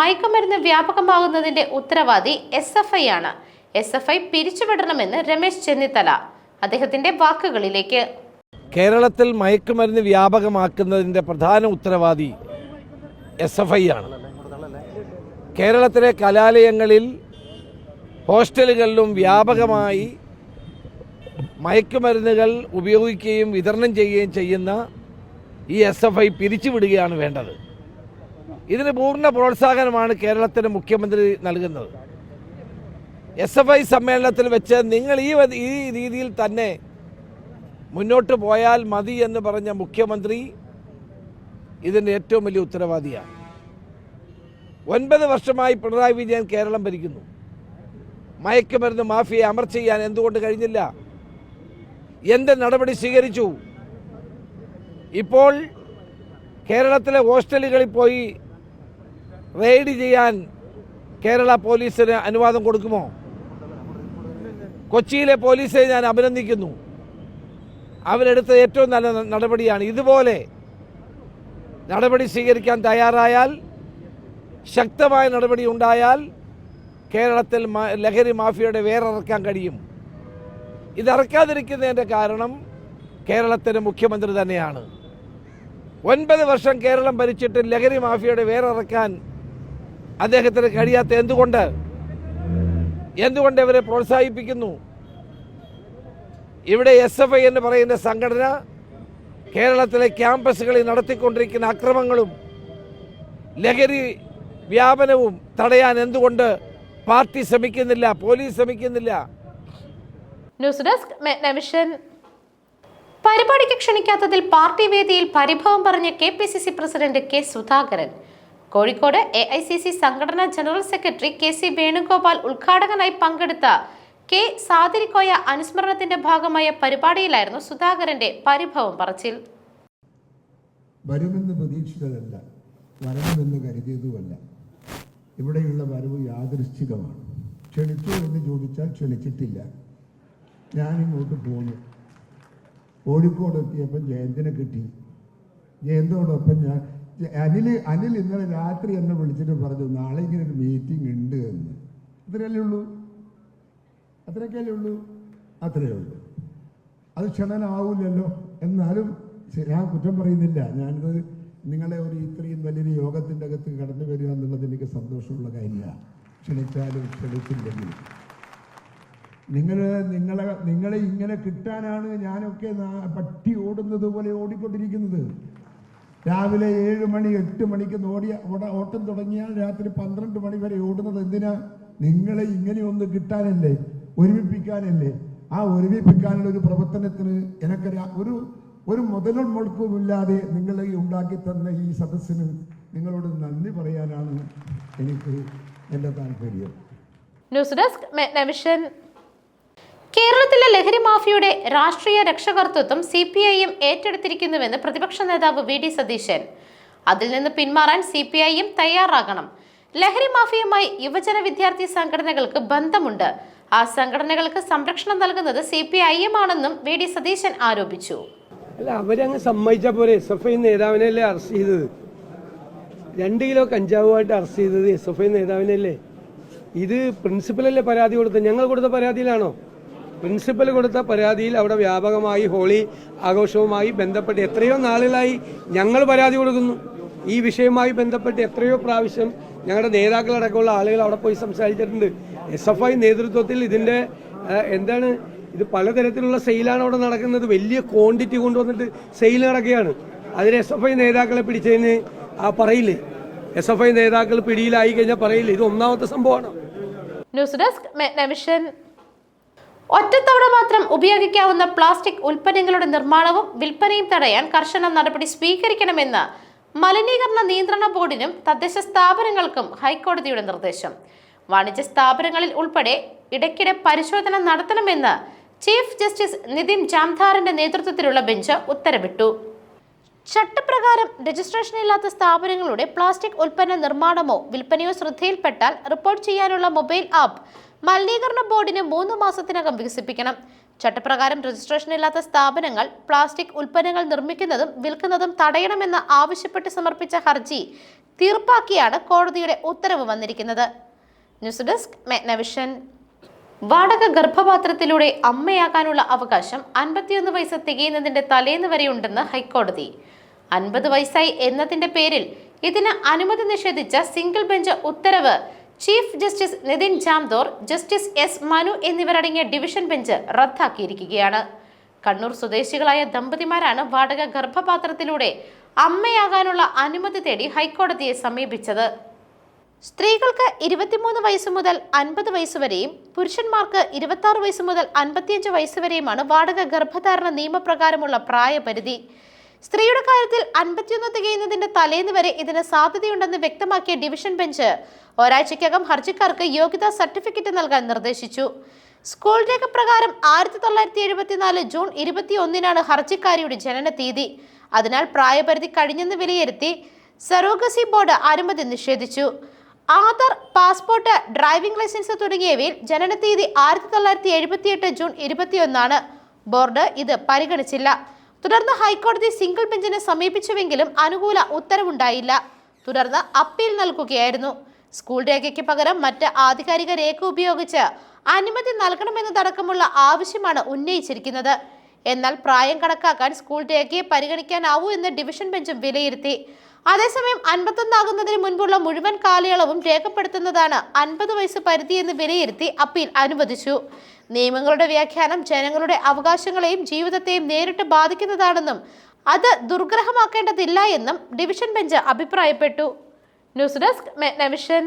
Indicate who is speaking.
Speaker 1: മയക്കുമരുന്ന് വ്യാപകമാകുന്നതിന്റെ ഉത്തരവാദി എസ് എഫ് ഐ ആണ്. എസ് എഫ് ഐ പിരിച്ചുവിടണമെന്ന് രമേശ് ചെന്നിത്തല അദ്ദേഹത്തിന്റെ വാക്കുകളിലേക്ക്.
Speaker 2: കേരളത്തിൽ മയക്കുമരുന്ന് വ്യാപകമാക്കുന്നതിന്റെ പ്രധാന ഉത്തരവാദി എസ് എഫ് ഐ ആണ്. കേരളത്തിലെ കലാലയങ്ങളിൽ ഹോസ്റ്റലുകളിലും വ്യാപകമായി മയക്കുമരുന്നുകൾ ഉപയോഗിക്കുകയും വിതരണം ചെയ്യുകയും ചെയ്യുന്ന ഈ എസ് എഫ് ഐ പിരിച്ചുവിടുകയാണ് വേണ്ടത്. ഇതിന് പൂർണ പ്രോത്സാഹനമാണ് കേരളത്തിന് മുഖ്യമന്ത്രി നൽകുന്നത്. എസ് എഫ് ഐ സമ്മേളനത്തിൽ വെച്ച് നിങ്ങൾ ഈ ഈ രീതിയിൽ തന്നെ മുന്നോട്ട് പോയാൽ മതി എന്ന് പറഞ്ഞ മുഖ്യമന്ത്രി ഇതിന്റെ ഏറ്റവും വലിയ ഉത്തരവാദിയാണ്. ഒൻപത് വർഷമായി പിണറായി വിജയൻ കേരളം ഭരിക്കുന്നു. മയക്കുമരുന്ന് മാഫിയെ അമർ ചെയ്യാൻ എന്തുകൊണ്ട് കഴിഞ്ഞില്ല? എന്ത് നടപടി സ്വീകരിച്ചു? ഇപ്പോൾ കേരളത്തിലെ ഹോസ്റ്റലുകളിൽ പോയി റെയ്ഡ് ചെയ്യാൻ കേരള പോലീസിന് അനുവാദം കൊടുക്കുമോ? കൊച്ചിയിലെ പോലീസെ ഞാൻ അഭിനന്ദിക്കുന്നു. അവരെടുത്ത ഏറ്റവും നല്ല നടപടിയാണ് ഇതുപോലെ നടപടി സ്വീകരിക്കാൻ തയ്യാറായാൽ ശക്തമായ നടപടി ഉണ്ടായാൽ കേരളത്തിൽ ലഹരി മാഫിയയുടെ വേറിറക്കാൻ കഴിയും. ഇതിറക്കാതിരിക്കുന്നതിന്റെ കാരണം കേരളത്തിന്റെ മുഖ്യമന്ത്രി തന്നെയാണ്. ഒൻപത് വർഷം കേരളം ഭരിച്ചിട്ട് ലഹരി മാഫിയയുടെ വേറിറക്കാൻ അദ്ദേഹത്തിന് കഴിയാത്ത എന്തുകൊണ്ട്? എന്തുകൊണ്ട് ഇവരെ പ്രോത്സാഹിപ്പിക്കുന്നു? ഇവിടെ എസ് എഫ് ഐ എന്ന് പറയുന്ന സംഘടന കേരളത്തിലെ ക്യാമ്പസുകളിൽ നടത്തിക്കൊണ്ടിരിക്കുന്ന അക്രമങ്ങളും ലഹരി വ്യാപനവും തടയാൻ എന്തുകൊണ്ട് പാർട്ടി ശ്രമിക്കുന്നില്ല പോലീസ് ശ്രമിക്കുന്നില്ല?
Speaker 1: ന്യൂസ് ഡെസ്ക് പരിപാടിക്ക് ക്ഷണിക്കാത്തതിൽ പാർട്ടി വേദിയിൽ പരിഭവം പറഞ്ഞ K P C C president K Sudhakaran. Kozhikode A I C C സംഘടനാ general secretary K C Venugopal ഉദ്ഘാടകനായി പങ്കെടുത്ത കെ സാതിരിക്കോയ അനുസ്മരണത്തിന്റെ ഭാഗമായ പരിപാടിയിലായിരുന്നു സുധാകരന്റെ പരിഭവം പറച്ചിൽ.
Speaker 3: വരുമെന്ന് പ്രതീക്ഷിച്ചതല്ല വരണമെന്ന് കരുതിയതുമല്ല. ഇവിടെയുള്ള വരവ് യാദൃശ്ചികമാണ്. ക്ഷണിച്ചു എന്ന് ചോദിച്ചാൽ ക്ഷണിച്ചിട്ടില്ല. ഞാനിങ്ങോട്ട് പോന്നു. കോഴിക്കോട് എത്തിയപ്പോൾ ജയന്തിനെ കിട്ടി. ജയന്തോടൊപ്പം ഞാൻ അനിൽ അനിൽ ഇന്നലെ രാത്രി എന്നെ വിളിച്ചിട്ട് പറഞ്ഞു നാളെ ഇങ്ങനെ ഒരു മീറ്റിംഗ് ഉണ്ട് എന്ന്. അത്രയല്ലേ ഉള്ളൂ? അത്രയൊക്കെയല്ലേ ഉള്ളൂ? അത്രയേ ഉള്ളൂ. അത് ക്ഷണനാവില്ലല്ലോ എന്നാലും ഞാൻ കുറ്റം പറയുന്നില്ല. ഞാനിത് നിങ്ങളെ ഒരു ഇത്രയും വലിയൊരു യോഗത്തിന്റെ അകത്ത് കടന്നു വരിക എന്നുള്ളത് എനിക്ക് സന്തോഷമുള്ള കാര്യമാണ്. ക്ഷണിച്ചാലും ക്ഷണിച്ചില്ലെങ്കിലും. നിങ്ങൾ നിങ്ങളെ നിങ്ങളെ ഇങ്ങനെ കിട്ടാനാണ് ഞാനൊക്കെ പട്ടി ഓടുന്നത് പോലെ ഓടിക്കൊണ്ടിരിക്കുന്നത്. രാവിലെ ഏഴ് മണി എട്ട് മണിക്ക് ഓടിയ ഓട- ഓട്ടം തുടങ്ങിയാൽ രാത്രി പന്ത്രണ്ട് മണി വരെ ഓടുന്നത് എന്തിനാ? നിങ്ങളെ ഇങ്ങനെ ഒന്ന് കിട്ടാനല്ലേ ഒരുമിപ്പിക്കാനല്ലേ? ആ ഒരുമിപ്പിക്കാനുള്ള ഒരു പ്രവർത്തനത്തിന് എനിക്കൊരു ഒരു ഒരു മുതലും മുടക്കുമില്ലാതെ നിങ്ങളെ ഉണ്ടാക്കി തന്ന ഈ സദസ്സിന് നിങ്ങളോട് നന്ദി പറയാനാണ് എനിക്ക് എന്റെ താല്പര്യം
Speaker 1: ന്യൂസ് ഡെസ്ക് മെഗ്നവിഷൻ കേരളത്തിലെ ലഹരി മാഫിയയുടെ രാഷ്ട്രീയ രക്ഷകർത്തൃത്വം സി പി ഐ എം ഏറ്റെടുത്തിരിക്കുന്നുവെന്ന് പ്രതിപക്ഷ നേതാവ് വി ഡി സതീശൻ. അതിൽ നിന്ന് പിന്മാറാൻ സി പി ഐ എം തയ്യാറാകണം. ലഹരി മാഫിയുമായി യുവജന വിദ്യാർത്ഥി സംഘടനകൾക്ക് ബന്ധമുണ്ട്. ആ സംഘടനകൾക്ക് സംരക്ഷണം നൽകുന്നത് സി പി ഐ എം ആണെന്നും വി ഡി സതീശൻ ആരോപിച്ചു.
Speaker 4: അല്ല അവരങ്ങ് സമ്മതിച്ച പോലെ എസ് എഫ് ഐ നേതാവിനല്ലേ അറസ്റ്റ് ചെയ്തത്? രണ്ട് കിലോ കഞ്ചാവുമായിട്ട് അറസ്റ്റ് ചെയ്തത് എസ് എഫ് ഐ നേതാവിനല്ലേ? ഇത് പ്രിൻസിപ്പലല്ലേ പരാതി കൊടുത്തത്? ഞങ്ങൾ കൊടുത്ത പരാതിയിലാണോ? പ്രിൻസിപ്പൽ കൊടുത്ത പരാതിയിൽ അവിടെ വ്യാപകമായി ഹോളി ആഘോഷവുമായി ബന്ധപ്പെട്ട് എത്രയോ നാളുകളായി ഞങ്ങൾ പരാതി കൊടുക്കുന്നു. ഈ വിഷയവുമായി ബന്ധപ്പെട്ട് എത്രയോ പ്രാവശ്യം ഞങ്ങളുടെ നേതാക്കളടക്കമുള്ള ആളുകൾ അവിടെ പോയി സംസാരിച്ചിട്ടുണ്ട്. എസ് എഫ് ഐ നേതൃത്വത്തിൽ ഇതിന്റെ എന്താണ് ഇത് പലതരത്തിലുള്ള സെയിലാണ് അവിടെ നടക്കുന്നത്. വലിയ ക്വാണ്ടിറ്റി കൊണ്ടുവന്നിട്ട് സെയിൽ നടക്കുകയാണ്. അതിന് എസ് എഫ് ഐ നേതാക്കളെ പിടിച്ചതിന് ആ പറയില്ലേ? എസ് എഫ് ഐ നേതാക്കൾ പിടിയിലായി കഴിഞ്ഞാൽ പറയില്ല? ഇത് ഒന്നാമത്തെ സംഭവമാണ്.
Speaker 1: ന്യൂസ് ഡെസ്ക് ഒറ്റത്തവണ മാത്രം ഉപയോഗിക്കാവുന്ന പ്ലാസ്റ്റിക് ഉൽപ്പന്നങ്ങളുടെ നിർമ്മാണവും വിൽപ്പനയും തടയാൻ കർശന നടപടി സ്വീകരിക്കണമെന്ന് മലിനീകരണ നിയന്ത്രണ ബോർഡിനും തദ്ദേശ സ്ഥാപനങ്ങൾക്കും ഹൈക്കോടതിയുടെ നിർദ്ദേശം. വാണിജ്യ സ്ഥാപനങ്ങളിൽ ഉൾപ്പെടെ ഇടയ്ക്കിടെ പരിശോധന നടത്തണമെന്ന് ചീഫ് ജസ്റ്റിസ് നിതിൻ ജാംധാറിന്റെ നേതൃത്വത്തിലുള്ള ബെഞ്ച് ഉത്തരവിട്ടു. ചട്ടപ്രകാരം രജിസ്ട്രേഷൻ ഇല്ലാത്ത സ്ഥാപനങ്ങളുടെ പ്ലാസ്റ്റിക് ഉൽപ്പന്ന നിർമ്മാണമോ വിൽപ്പനയോ ശ്രദ്ധയിൽപ്പെട്ടാൽ റിപ്പോർട്ട് ചെയ്യാനുള്ള മൊബൈൽ ആപ്പ് മലിനീകരണ ബോർഡിന് മൂന്ന് മാസത്തിനകം വികസിപ്പിക്കണം. ചട്ടപ്രകാരം രജിസ്ട്രേഷൻ ഇല്ലാത്ത സ്ഥാപനങ്ങൾ പ്ലാസ്റ്റിക് ഉൽപ്പന്നങ്ങൾ നിർമ്മിക്കുന്നതും വിൽക്കുന്നതും തടയണമെന്ന് ആവശ്യപ്പെട്ട് സമർപ്പിച്ച ഹർജി തീർപ്പാക്കിയാണ് കോടതിയുടെ ഉത്തരവ് വന്നിരിക്കുന്നത്. ന്യൂസ് ഡെസ്ക് മെഗ്നവിഷൻ വാടക ഗർഭപാത്രത്തിലൂടെ അമ്മയാകാനുള്ള അവകാശം അൻപത്തിയൊന്ന് വയസ്സ് തികയുന്നതിന്റെ തലേന്ന് വരെയുണ്ടെന്ന് ഹൈക്കോടതി. അൻപത് വയസ്സായി എന്നതിന്റെ പേരിൽ ഇതിന് അനുമതി നിഷേധിച്ച സിംഗിൾ ബെഞ്ച് ഉത്തരവ് chief justice Nitin Jamdar justice S Manu എന്നിവരടങ്ങിയ ഡിവിഷൻ ബെഞ്ച് റദ്ദാക്കിയിരിക്കുകയാണ്. കണ്ണൂർ സ്വദേശികളായ ദമ്പതിമാരാണ് വാടക ഗർഭപാത്രത്തിലൂടെ അമ്മയാകാനുള്ള അനുമതി തേടി ഹൈക്കോടതിയെ സമീപിച്ചത്. സ്ത്രീകൾക്ക് ഇരുപത്തിമൂന്ന് വയസ്സ് മുതൽ അൻപത് വയസ്സ് വരെയും പുരുഷന്മാർക്ക് ഇരുപത്തി വയസ്സ് മുതൽ അൻപത്തിയഞ്ച് വയസ്സ് വരെയുമാണ് വാടക ഗർഭധാരണ നിയമപ്രകാരമുള്ള പ്രായപരിധി. സ്ത്രീയുടെ കാര്യത്തിൽ അൻപത്തിയൊന്ന് തികയുന്നതിന്റെ തലേന്ന് വരെ ഇതിന് സാധ്യതയുണ്ടെന്ന് വ്യക്തമാക്കിയ ഡിവിഷൻ ബെഞ്ച് ഒരാഴ്ചയ്ക്കകം ഹർജിക്കാർക്ക് യോഗ്യതാ സർട്ടിഫിക്കറ്റ് നൽകാൻ നിർദ്ദേശിച്ചു. സ്കൂൾ രേഖ പ്രകാരം ആയിരത്തി തൊള്ളായിരത്തി എഴുപത്തിനാല് ജൂൺ ഇരുപത്തി ഒന്നിനാണ് ഹർജിക്കാരിയുടെ ജനന തീയതി. അതിനാൽ പ്രായപരിധി കഴിഞ്ഞെന്ന് വിലയിരുത്തി സറോഗസി ബോർഡ് അനുമതി നിഷേധിച്ചു. ആധാർ പാസ്പോർട്ട് ഡ്രൈവിംഗ് ലൈസൻസ് തുടങ്ങിയവയിൽ ജനനത്തീയതി ആയിരത്തി തൊള്ളായിരത്തി എഴുപത്തിയെട്ട് ജൂൺ ഇരുപത്തിയൊന്നാണ്. ബോർഡ് ഇത് പരിഗണിച്ചില്ല. തുടർന്ന് ഹൈക്കോടതി സിംഗിൾ ബെഞ്ചിനെ സമീപിച്ചുവെങ്കിലും അനുകൂല ഉത്തരവുണ്ടായില്ല. തുടർന്ന് അപ്പീൽ നൽകുകയായിരുന്നു. സ്കൂൾ രേഖയ്ക്ക് പകരം മറ്റ് ആധികാരിക രേഖ ഉപയോഗിച്ച് അനുമതി നൽകണമെന്നതടക്കമുള്ള ആവശ്യമാണ് ഉന്നയിച്ചിരിക്കുന്നത്. എന്നാൽ പ്രായം കണക്കാക്കാൻ സ്കൂൾ രേഖയെ പരിഗണിക്കാനാവൂ എന്ന് ഡിവിഷൻ ബെഞ്ചും വിലയിരുത്തി. അതേസമയം അൻപത്തൊന്നാകുന്നതിന് മുൻപുള്ള മുഴുവൻ കാലയളവും രേഖപ്പെടുത്തുന്നതാണ് അൻപത് വയസ്സ് പരിധി എന്ന് വിലയിരുത്തി അപ്പീൽ അനുവദിച്ചു. നിയമങ്ങളുടെ വ്യാഖ്യാനം ജനങ്ങളുടെ അവകാശങ്ങളെയും ജീവിതത്തെയും നേരിട്ട് ബാധിക്കുന്നതാണെന്നും അത് ദുർഗ്രഹമാക്കേണ്ടതില്ല എന്നും ഡിവിഷൻ ബെഞ്ച് അഭിപ്രായപ്പെട്ടു. News desk മെഗ്നവിഷൻ.